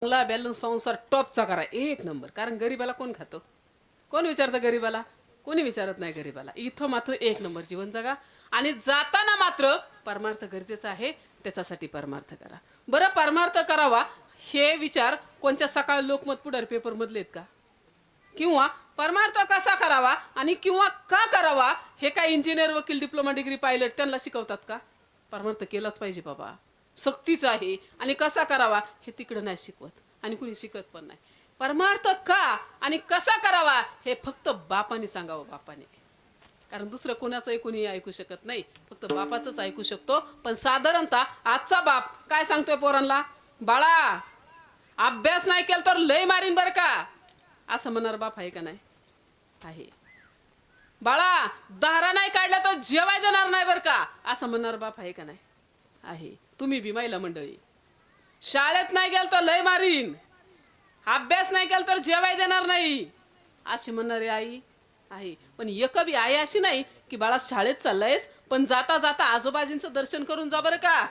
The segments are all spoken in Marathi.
चांगला बॅलन्स संसार टॉपचा करा. एक नंबर कारण गरीबाला कोण खातो? कोण विचारतं गरीबाला? कोणी विचारत नाही गरीबाला. इथं मात्र एक नंबर जीवन जगा. आणि जाताना मात्र परमार्थ गरजेचा आहे. त्याच्यासाठी परमार्थ करा. बरं परमार्थ करावा हे विचार कोणत्या सकाळ लोकमत पुढार पेपरमधले आहेत का? किंवा परमार्थ कसा करावा आणि किंवा का करावा हे काय इंजिनियर वकील डिप्लोमा डिग्री पायलट त्यांना शिकवतात का? परमार्थ केलाच पाहिजे बाबा. सक्तीच आहे. आणि कसा करावा? हे तिकडं नाही शिकवत. आणि कुणी शिकत पण नाही. परमार्थ का आणि कसा करावा? हे फक्त बापाने सांगावं बापाने. कारण दुसरं कोणाचंही कोणी ऐकू शकत नाही. फक्त बापाचंच ऐकू शकतो. पण साधारणतः आजचा बाप काय सांगतोय पोरांना बाळा अभ्यास नाही केला तर लय मारीन बरं का. असं म्हणणार बाप आहे का नाही? आहे. बाळा दारा नाही काढला तर जेवाय देणार नाही बरं का. असं म्हणणार बाप आहे का नाही? आहे. तुम्ही बी महिला मंडळी. शाळेत नाही गेल तर लय मारीन. अभ्यास नाही केला तर जेवाय देणार नाही. अशी म्हणणारी आई आहे. पण एक बी आई अशी नाही की बाळा शाळेत चाललायस पण जाता जाता आजोबाजींचं दर्शन करून जा बरं का.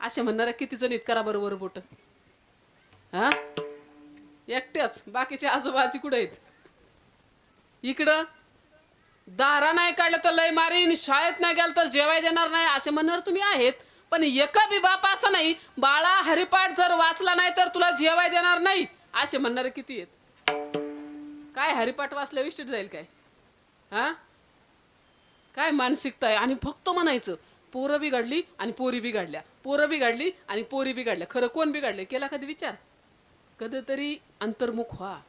असे म्हणणाऱ्या किती जण करा बरोबर बोट. हा? एकट्याच. बाकीचे आजोबाजी कुठे आहेत? इकडं? दारा नाही काढलं तर लय मारीन. शाळेत नाही गेलं तर जेवाय देणार नाही. असे म्हणणार तुम्ही आहेत. पण एका बी बाप असं नाही बाळा हरिपाठ जर वाचला नाही तर तुला जेवाय देणार नाही असे म्हणणारे किती आहेत? काय हरिपाठ वाचल्या विष्टीत जाईल काय? हा? काय मानसिकता आहे? आणि फक्त म्हणायचं पोरं बिघडली आणि पोरी बिघडल्या. पोरं बिघडली आणि पोरी बिघडल्या. खरं कोण बिघडले केला कधी विचार? कधीतरी अंतर्मुख व्हा.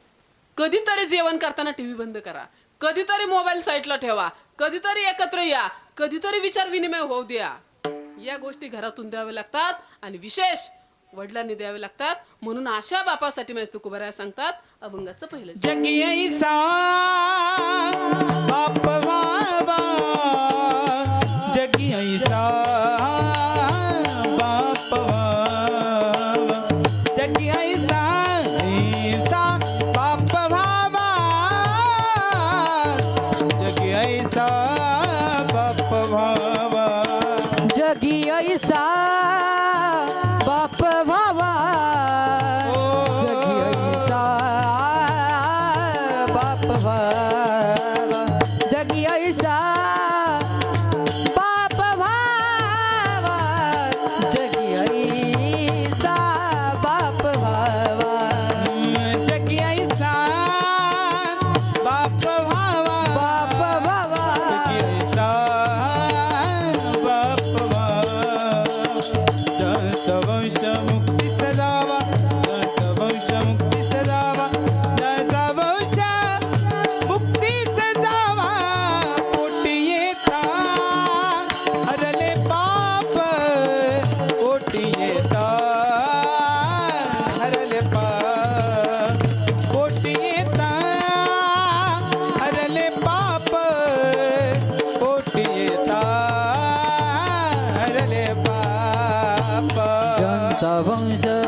कधीतरी जेवण करताना टीव्ही बंद करा. कधीतरी मोबाईल साईटला ठेवा. कधीतरी एकत्र या. कधीतरी विचार विनिमय होऊ द्या. या गोष्टी घरातून द्याव्या लागतात आणि विशेष वडिलांनी द्यावे लागतात. म्हणून अशा बापासाठी माझे तुकोबराया सांगतात अभंगाचं पहिलं बाप ज्यांचा वंश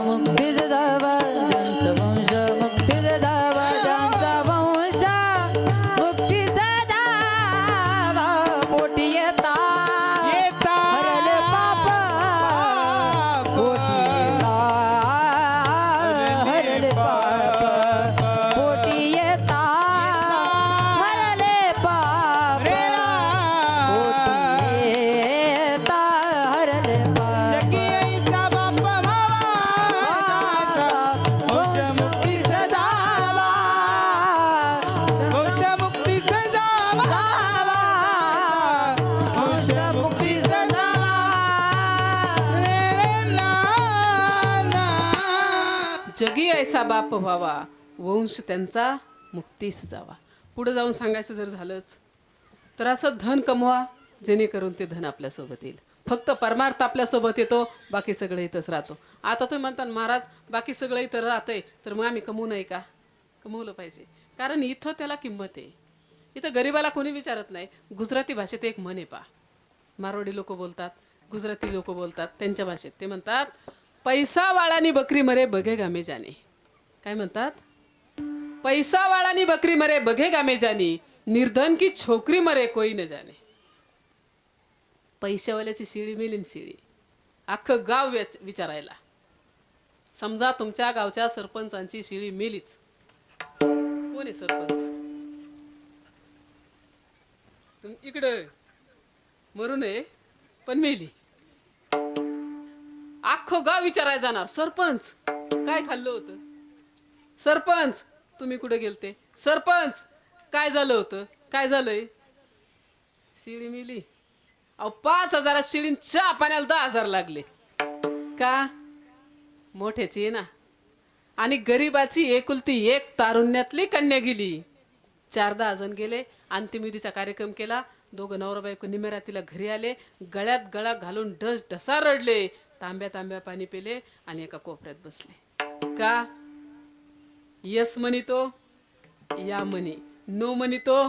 जगी ऐसा बाप व्हावा. वंश त्यांचा मुक्तीस जावा. पुढे जाऊन सांगायचं जर झालंच तर असं धन कमवा जेणेकरून ते धन आपल्यासोबत येईल. फक्त परमार्थ आपल्यासोबत येतो बाकी सगळं इथंच राहतो. आता तुम्ही म्हणता महाराज बाकी सगळं इथं राहतंय तर मग आम्ही कमवू नाही का? कमवलं पाहिजे. कारण इथं त्याला किंमत आहे. इथं गरीबाला कोणी विचारत नाही. गुजराती भाषेत एक म्हण आहे पा मारवाडी लोक बोलतात गुजराती लोक बोलतात त्यांच्या भाषेत. ते म्हणतात पैसा वाळानी बकरी मरे बघे गामे जाणे. काय म्हणतात? पैसा वाळानी बकरी मरे बघे गामे जानी निर्धन की छोकरी मरे कोई न जाणे. पैशावाल्याची शिळी मिलीन शिळी अख्खं गाव विचारायला. समजा तुमच्या गावच्या सरपंचांची शिळी मेलीच. कोण आहे सरपंच? इकडं. मरू नये पण मेली. अख्खं गाव विचारायला जाणार. सरपंच काय खाल्लं होतं? सरपंच तुम्ही कुठे गेलते? सरपंच काय झालं होतं? काय झालंय? शिळी मिली. अहो पाच हजारात शिळीन चहा पाण्याला दहा हजार लागले. का? मोठ्याची आहे ना. आणि गरीबाची एकुलती एक तारुण्यातली कन्या गेली. चार दहा जण गेले अंत्यविधीचा कार्यक्रम केला. दोघं नवरा बायको निमेरातीला घरी आले. गळ्यात गळा घालून ढस ढसा रडले. तांब्या तांब्या पाणी पिले आणि एका कोपऱ्यात बसले. का? यस म्हणी तो या म्हणी. नो म्हणी तो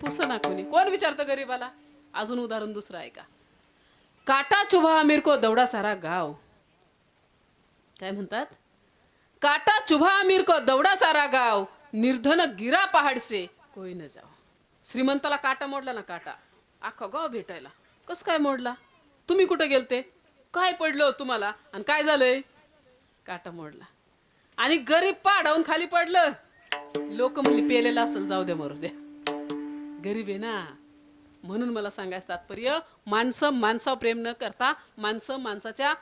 पुसना कोणी. कोण विचारतं गरीबाला? अजून उदाहरण दुसरं आहे का काटा चुभा मिरको दौडा सारा गाव. काय म्हणतात? काटा चुभा मिरको दौडा सारा गाव. निर्धन गिरा पहाडसे कोई न जाओ. श्रीमंताला काटा मोडला ना काटा? अख्खा गाव भेटायला. कस काय मोडला? तुम्ही कुठं गेलते? काय पडलं तुम्हाला? आणि काय झालंय? काटा मोडला. आणि गरीब पाडावून खाली पडलं. लोक म्हणली पेलेलं असेल जाऊ दे मरू द्या गरीब आहे ना. म्हणून मला सांगायचं तात्पर्य माणसं माणसावर प्रेम न करता माणसं माणसाच्या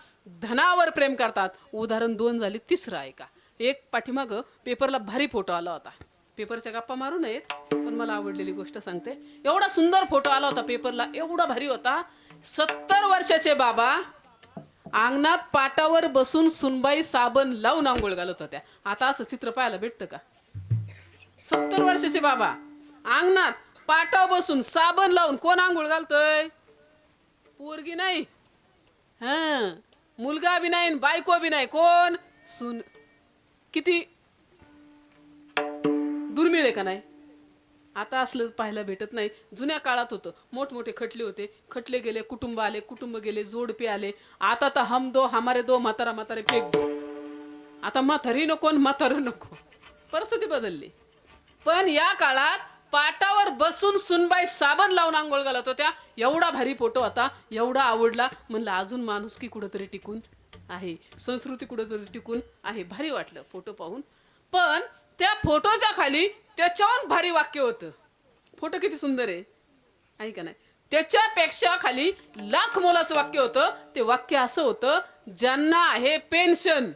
धनावर प्रेम करतात. उदाहरण दोन झाली तिसरं आहे का? एक पाठीमाग पेपरला भारी फोटो आला होता. पेपरच्या गप्पा मारू नयेत पण मला आवडलेली गोष्ट सांगते. एवढा सुंदर फोटो आला होता पेपरला एवढा भारी होता. सत्तर वर्षाचे बाबा अंगणात पाटावर बसून सुनबाई साबण लावून आंघोळ घालत होत्या. आता असं चित्र पाहायला भेटतं का? सत्तर वर्षाचे बाबा. अंगणात पाटावर बसून साबण लावून कोण आंघोळ घालतोय? पोरगी नाही. हा. मुलगा बी नाही बायको बी नाही. कोण? सुन किती? दुर्मिळ आहे का नाही? आता असलं पाहायला भेटत नाही. जुन्या काळात होतं. मोठमोठे खटले होते. खटले गेले कुटुंब आले कुटुंब गेले जोडपे आले. आता तर हम दो हमारे दो म्हातारा म्हातारे फेक दो. आता म्हातारी नको म्हातारू नको. परिस्थिती बदलली. पण या काळात पाटावर बसून सुनबाई साबण लावून आंघोळ घालत होत्या. एवढा भारी फोटो आता एवढा आवडला. म्हणलं अजून माणुसकी कुठंतरी टिकून आहे. संस्कृती कुठंतरी टिकून आहे. भारी वाटलं फोटो पाहून. पण त्या फोटोच्या खाली त्याच्याहून भारी वाक्य होतं. फोटो किती सुंदर आहे. आहे का नाही? त्याच्यापेक्षा खाली लाख मोलाचं वाक्य होतं. ते वाक्य असं होतं ज्यांना आहे पेन्शन.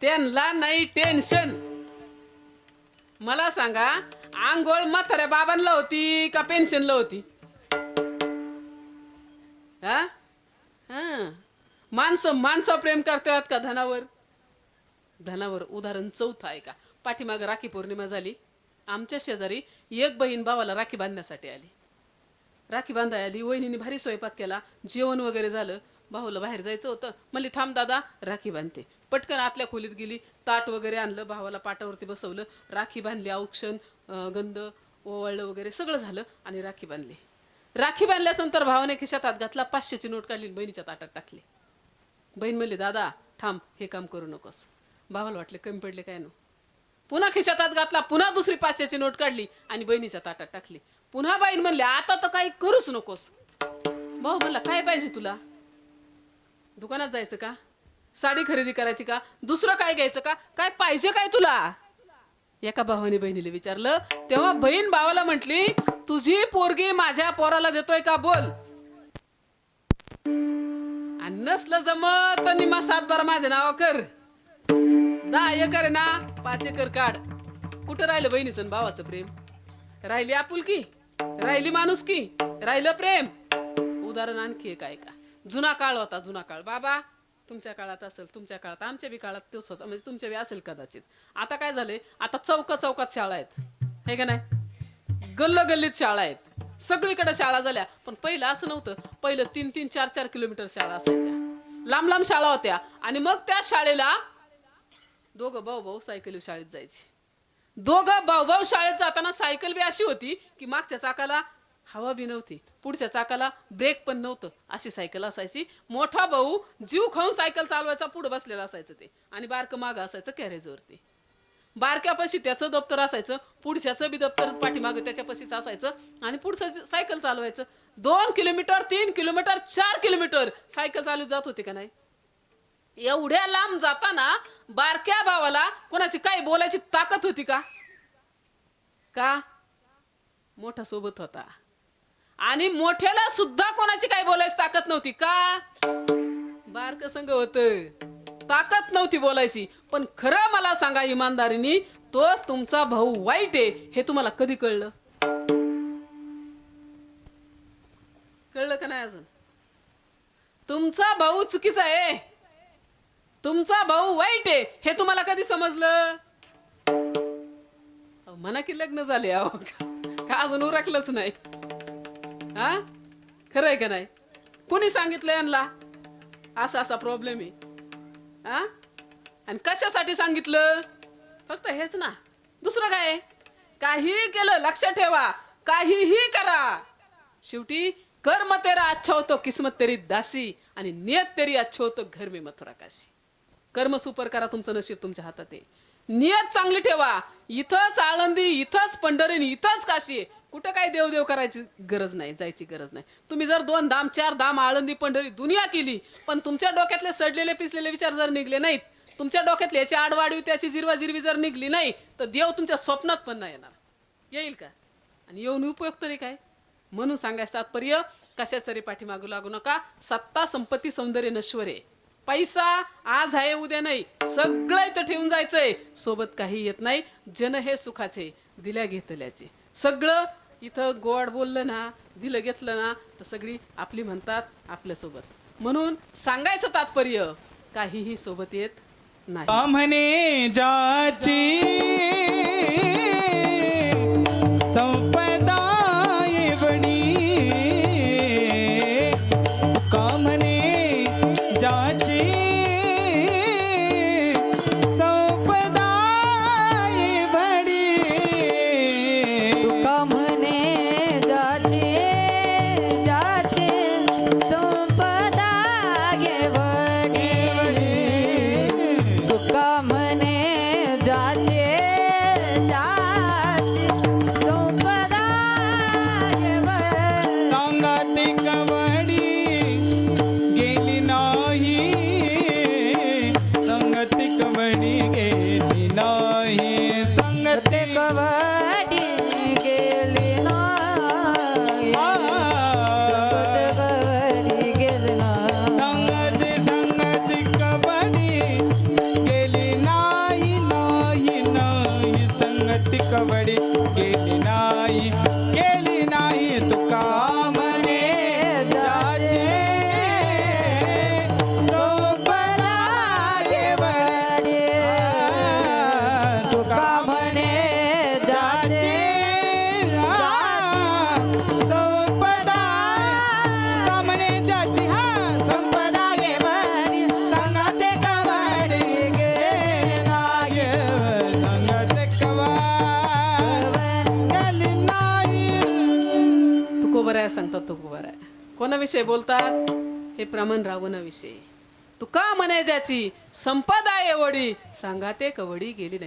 त्यांना नाही टेन्शन. मला सांगा आंघोळ म्हाताऱ्या बाबांना होती का पेन्शनला होती? हा? हा. माणसं माणसं प्रेम करतात का धनावर? धनावर उदाहरण चौथं आहे का? पाठीमागं राखी पौर्णिमा झाली. आमच्या शेजारी एक बहीण भावाला राखी बांधण्यासाठी आली. राखी बांधाय आली वहिनीने भारी स्वयंपाक केला जेवण वगैरे झालं. भाऊला बाहेर जायचं होतं. म्हणली थांब दादा राखी बांधते. पटकन आतल्या खोलीत गेली ताट वगैरे आणलं भावाला पाटावरती बसवलं राखी बांधली औक्षण गंध ओवाळलं वगैरे सगळं झालं आणि राखी बांधली. राखी बांधल्यानंतर भावाने खिशात हात घातला पाचशेची नोट काढली बहिणीच्या ताटात टाकली. बहीण म्हणली दादा थांब हे काम करू नकोस. भावाला वाटले कमी पडले काय ना. पुन्हा खिशात हात घातला पुन्हा दुसरी पाचशेची नोट काढली आणि बहिणीच्या ताटात टाकली. पुन्हा बाईन म्हणले आता तर काही करूच नकोस. भाऊ म्हणला काय पाहिजे तुला? दुकानात जायचं का? साडी खरेदी करायची का? दुसरं काय घ्यायचं का? काय पाहिजे काय तुला? एका भावाने बहिणीला विचारलं तेव्हा बहीण भावाला म्हटली तुझी पोरगी माझ्या पोराला देतोय का बोल? आणि नसलं जमत तर निमा सात बारा माझ्या नावा कर. दहा एकर आहे ना पाच एकर काढ. कुठं राहिलं बहिणीचं आणि भावाचं प्रेम? राहिली आपुलकी राहिली माणुसकी राहिलं प्रेम. उदाहरण आणखी एक आहे का? जुना काळ होता जुना काळ. बाबा तुमच्या काळात असेल तुमच्या काळात आमच्या बी काळात तोच होता म्हणजे तुमच्या बी असेल कदाचित. आता काय झालंय? आता चौका चौकात शाळा आहेत. हे का नाही? गल्ल गल्लीत शाळा आहेत. सगळीकडे शाळा झाल्या. पण पहिलं असं नव्हतं. पहिलं तीन तीन चार चार किलोमीटर शाळा असायच्या. लांब लांब शाळा होत्या. आणि मग त्या शाळेला दोघं भाऊ भाऊ सायकली शाळेत जायची. दोघं भाऊ भाऊ शाळेत जाताना सायकल बी अशी होती की मागच्या चाकाला हवा बी नव्हती पुढच्या चाकाला ब्रेक पण नव्हतं अशी सायकल असायची. मोठा भाऊ जीव खाऊन सायकल चालवायचा पुढे बसलेला असायचं ते आणि बारकं मागं असायचं कॅरेजवरती. बारक्यापाशी त्याचं दप्तर असायचं पुढच्याचं बी दप्तर पाठीमागं त्याच्यापाशीच असायचं आणि पुढचं सायकल चालवायचं. दोन किलोमीटर तीन किलोमीटर चार किलोमीटर सायकल चालू जात होती का नाही? एवढ्या लांब जाताना बारक्या भावाला कोणाची काय बोलायची ताकद होती का? का? मोठा सोबत होता. आणि मोठ्याला सुद्धा कोणाची काय बोलायची ताकद नव्हती का? बारक संघ होत. ताकद नव्हती बोलायची. पण खरं मला सांगा इमानदारीनी तोच तुमचा भाऊ वाईट आहे हे तुम्हाला कधी कळलं? कळलं का नाही अजून? तुमचा भाऊ चुकीचा आहे. तुमचा भाऊ वाईट आहे. हे तुम्हाला कधी समजलं? अहो, म्हणा की लग्न झाले अहो. का अजून उरकलंच नाही? हा? खरंय का नाही? कुणी सांगितलं यांना? असा असा प्रॉब्लेम आहे. हा? आणि कशासाठी सांगितलं? फक्त हेच ना. दुसरं काय? काहीही केलं लक्ष ठेवा. काहीही करा. शेवटी कर्म तेरा अच्छा होतो किस्मत तेरी दासी. आणि नियत तेरी अच्छा होतो घर मी मथुरा काशी. कर्म सुपर करा तुमचं नशीब तुमच्या हातात आहे. नियत चांगली ठेवा. इथंच आळंदी इथंच पंढरीन इथंच काशी. आहे. कुठं काय देवदेव करायची गरज नाही जायची गरज नाही. तुम्ही जर दोन धाम चार धाम आळंदी पंढरी दुनिया केली पण तुमच्या डोक्यातले सडलेले पिसलेले विचार जर निघले नाहीत तुमच्या डोक्यातले याची आडवाडवी त्याची जिरवा जिरवी जर निघली नाही तर देव तुमच्या स्वप्नात पण नाही येणार. येईल का? आणि येऊन उपयोग तरी काय? म्हणून सांगायचं तात्पर्य कशाच तरी पाठीमागू लागू नका. सत्ता संपत्ती सौंदर्य नश्वर आहे. पैसा आज आहे उद्या नाही. सगळं इथं ठेवून जायचंय. सोबत काही येत नाही. जन हे सुखाचे दिल्या घेतल्याचे. सगळं इथं गोड बोललं ना दिलं घेतलं ना तर सगळी आपली म्हणतात आपल्यासोबत. म्हणून सांगायचं तात्पर्य काहीही सोबत येत नाही. म्हणे जाची? जाते सांगतात तुको बरं आहे. कोणाविषयी बोलतात? हे प्रमाण रावणाविषयी. तुका म्हणे ज्याची संपदा एवढी. सांगा ते कवडी गेली नाही.